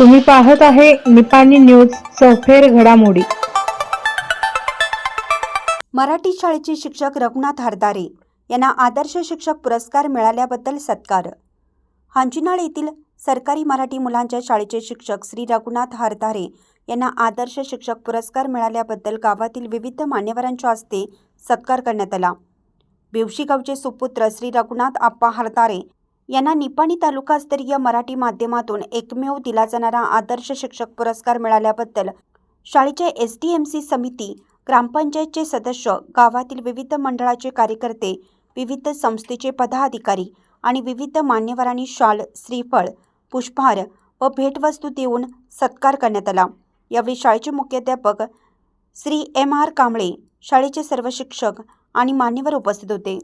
तुम्ही पाहत आहे निपाणी न्यूज चौफेर घडामोडी. मराठी शाळेचे शिक्षक रघुनाथ हरदारे यांना आदर्श शिक्षक पुरस्कार मिळाल्याबद्दल सत्कार. हांजीनाळ येथील सरकारी मराठी मुलांच्या शाळेचे शिक्षक श्री रघुनाथ हरदारे यांना आदर्श शिक्षक पुरस्कार मिळाल्याबद्दल गावातील विविध मान्यवरांच्या हस्ते सत्कार करण्यात आला. बिवशी गावचे सुपुत्र श्री रघुनाथ आप्पा हरदारे यांना निपाणी तालुकास्तरीय मराठी माध्यमातून एकमेव दिला जाणारा आदर्श शिक्षक पुरस्कार मिळाल्याबद्दल शाळेचे एस टी एम सी समिती ग्रामपंचायतचे सदस्य गावातील विविध मंडळाचे कार्यकर्ते विविध संस्थेचे पदाधिकारी आणि विविध मान्यवरांनी शाल श्रीफळ पुष्पहार व भेटवस्तू देऊन सत्कार करण्यात आला. यावेळी शाळेचे मुख्याध्यापक श्री एम आर कांबळे शाळेचे सर्व शिक्षक आणि मान्यवर उपस्थित होते.